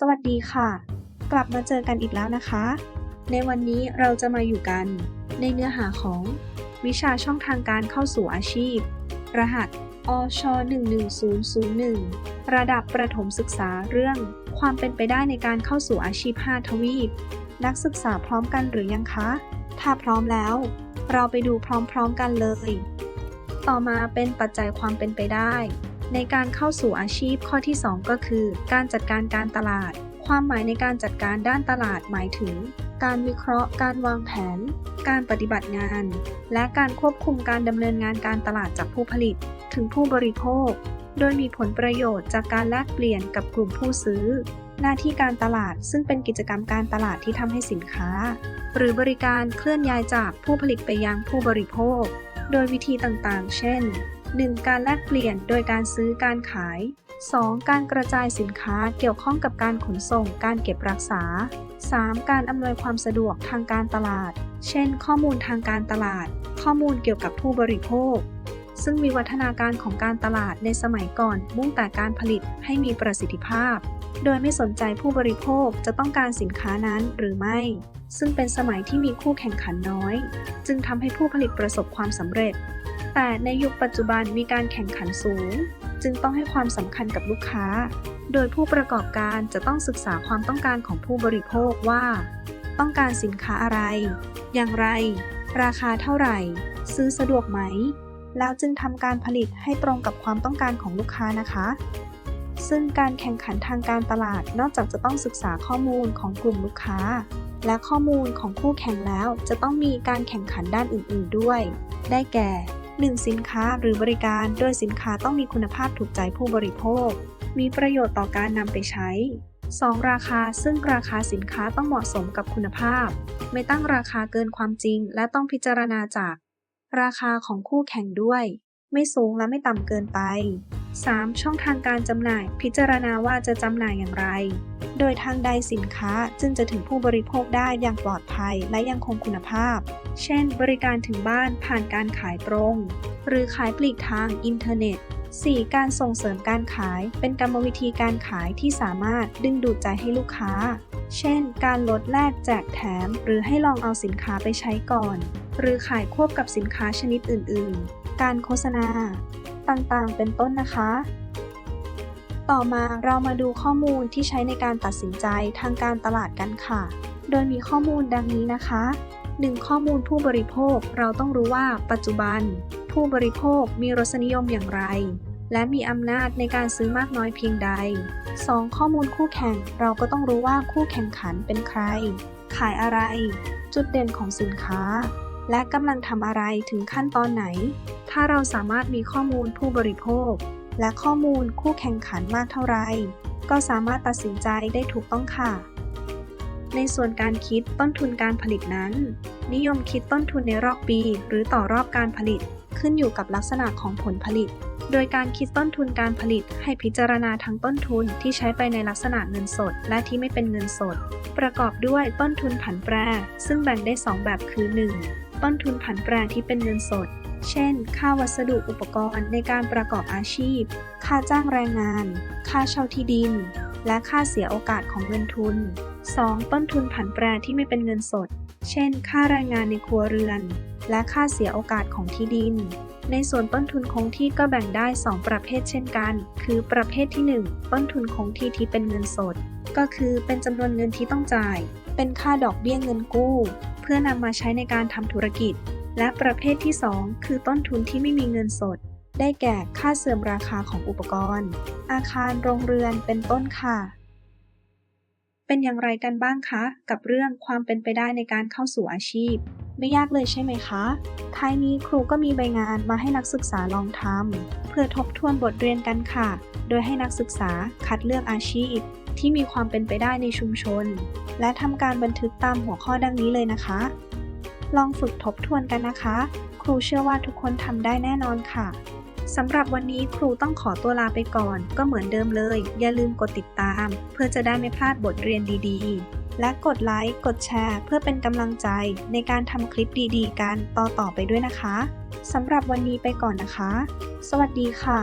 สวัสดีค่ะ กลับมาเจอกันอีกแล้วนะคะ ในวันนี้เราจะมาอยู่กัน ในเนื้อหาของ วิชาช่องทางการเข้าสู่อาชีพ รหัสอช11001 ระดับประถมศึกษาเรื่อง ความเป็นไปได้ในการเข้าสู่อาชีพ 5 ทวีป นักศึกษาพร้อมกันหรือยังคะ ถ้าพร้อมแล้ว เราไปดูพร้อมๆกันเลย ต่อมาเป็นปัจจัยความเป็นไปได้ ในการเข้าสู่อาชีพข้อที่ 2 ก็คือ การจัดการการตลาด ความหมายในการจัดการด้านตลาดหมายถึง การวิเคราะห์ การวางแผน การปฏิบัติงาน และการควบคุมการดำเนินงานการตลาดจากผู้ผลิต ถึงผู้บริโภค โดยมีผลประโยชน์จากการแลกเปลี่ยนกับกลุ่มผู้ซื้อ หน้าที่การตลาดซึ่งเป็นกิจกรรมการตลาดที่ทำให้สินค้า หรือบริการเคลื่อนย้ายจากผู้ผลิตไปยังผู้บริโภค โดยวิธีต่างๆ เช่น 1. การแลกเปลี่ยนโดยการซื้อการขาย 2. การกระจายสินค้าเกี่ยวข้องกับการขนส่ง การเก็บรักษา 3. การอำนวยความสะดวกทางการตลาด เช่น ข้อมูลทางการตลาด ข้อมูลเกี่ยวกับผู้บริโภค ซึ่งวิวัฒนาการของการตลาดในสมัยก่อนมุ่งแต่การผลิตให้มีประสิทธิภาพ โดยไม่สนใจผู้บริโภคจะต้องการสินค้านั้นหรือไม่ ซึ่งเป็นสมัยที่มีคู่แข่งขันน้อย จึงทำให้ผู้ผลิตประสบความสำเร็จ แต่ในยุคปัจจุบันมีการแข่งขันสูง จึงต้องให้ความสำคัญกับลูกค้า โดยผู้ประกอบการจะต้องศึกษาความต้องการของผู้บริโภคว่า ต้องการสินค้าอะไร อย่างไร ราคาเท่าไหร่ ซื้อสะดวกไหม แล้วจึงทำการผลิตให้ตรงกับความต้องการของลูกค้านะคะซึ่งการแข่งขันทางการตลาดนอกจากจะต้องศึกษาข้อมูลของกลุ่มลูกค้า และข้อมูลของคู่แข่งแล้วจะต้องมีการแข่งขันด้านอื่น ๆด้วย ได้แก่ 1. สินค้าหรือบริการ โดยสินค้าต้องมีคุณภาพถูกใจผู้บริโภค มีประโยชน์ต่อการนำไปใช้ 2. ราคาซึ่งราคาสินค้าต้องเหมาะสมกับคุณภาพ ไม่ตั้งราคาเกินความจริง และต้องพิจารณาจาก ราคาของคู่แข่งด้วย ไม่สูงและไม่ต่ำเกินไป 3. ช่องทางการจำหน่าย พิจารณาว่าจะจำหน่ายอย่างไร โดยทางใดสินค้าจึงจะถึงผู้บริโภคได้อย่างปลอดภัยและยังคงคุณภาพ เช่น บริการถึงบ้านผ่านการขายตรง หรือขายปลีกทางอินเทอร์เน็ต 4. การส่งเสริมการขายเป็นกรรมวิธีการขายที่สามารถดึงดูดใจให้ลูกค้า เช่น การลดแลกแจกแถม หรือให้ลองเอาสินค้าไปใช้ก่อน หรือขายควบกับสินค้าชนิดอื่น ๆ การโฆษณา ต่างๆ เป็นต้นนะคะ ต่อมาเรามาดูข้อมูลที่ใช้ในการตัดสินใจทางการตลาดกันค่ะ โดยมีข้อมูลดังนี้นะคะ 1. ข้อมูลผู้บริโภค เราต้องรู้ว่าปัจจุบัน ผู้บริโภคมีรสนิยมอย่างไร และมีอำนาจในการซื้อมากน้อยเพียงใด 2. ข้อมูลคู่แข่ง เราก็ต้องรู้ว่าคู่แข่งขันเป็นใคร ขายอะไร จุดเด่นของสินค้า และกำลังทำอะไรถึงขั้นตอนไหน ถ้าเราสามารถมีข้อมูลผู้บริโภค และข้อมูลคู่แข่งขันมากเท่าไร ก็สามารถตัดสินใจได้ถูกต้องค่ะ ในส่วนการคิดต้นทุนการผลิตนั้น นิยมคิดต้นทุนในรอบปี หรือต่อรอบการผลิต ขึ้นอยู่กับลักษณะของผลผลิต โดยการคิดต้นทุนการผลิตให้พิจารณาทั้งต้นทุนที่ใช้ไปในลักษณะเงินสด และที่ไม่เป็นเงินสด ประกอบด้วยต้นทุนผันแปร ซึ่งแบ่งได้ 2 แบบคือ 1. ต้นทุนผันแปรที่เป็นเงินสด เช่น ค่าวัสดุอุปกรณ์ในการประกอบอาชีพ ค่าจ้างแรงงาน ค่าเช่าที่ดิน และค่าเสียโอกาสของเงินทุน 2. ต้นทุนผันแปรที่ไม่เป็นเงินสด เช่น ค่าแรงงานในครัวเรือน และค่าเสียโอกาสของที่ดิน ในส่วนต้นทุนคงที่ก็แบ่งได้ 2 ประเภทเช่นกัน คือประเภทที่ 1 ต้นทุนคงที่ที่เป็นเงินสด ก็คือเป็นจำนวนเงินที่ต้องจ่าย เป็นค่าดอกเบี้ยเงินกู้ พื่อนำมาใช้ในการทำธุรกิจ และประเภทที่ 2 คือต้นทุนที่ไม่มีเงินสด ได้แก่ค่าเสื่อมราคาของอุปกรณ์ อาคารโรงเรือนเป็นต้นค่ะ เป็นอย่างไรกันบ้างคะ กับเรื่องความเป็นไปได้ในการเข้าสู่อาชีพ ไม่ยากเลยใช่ไหมคะท้ายนี้ครูก็มีใบงานมาให้นักศึกษาลองทำเพื่อทบทวนบทเรียนกันค่ะ โดยให้นักศึกษาคัดเลือกอาชีพ ที่มีความเป็นไปได้ในชุมชน และทำการบันทึกตามหัวข้อดังนี้เลยนะคะ ลองฝึกทบทวนกันนะคะ ครูเชื่อว่าทุกคนทำได้แน่นอนค่ะสำหรับวันนี้ครูต้องขอตัวลาไปก่อน ก็เหมือนเดิมเลย อย่าลืมกดติดตาม เพื่อจะได้ไม่พลาดบทเรียนดีๆ และกดไลค์ กดแชร์ เพื่อเป็นกำลังใจในการทำคลิปดีๆ กันต่อๆไปด้วยนะคะสำหรับวันนี้ไปก่อนนะคะ สวัสดีค่ะ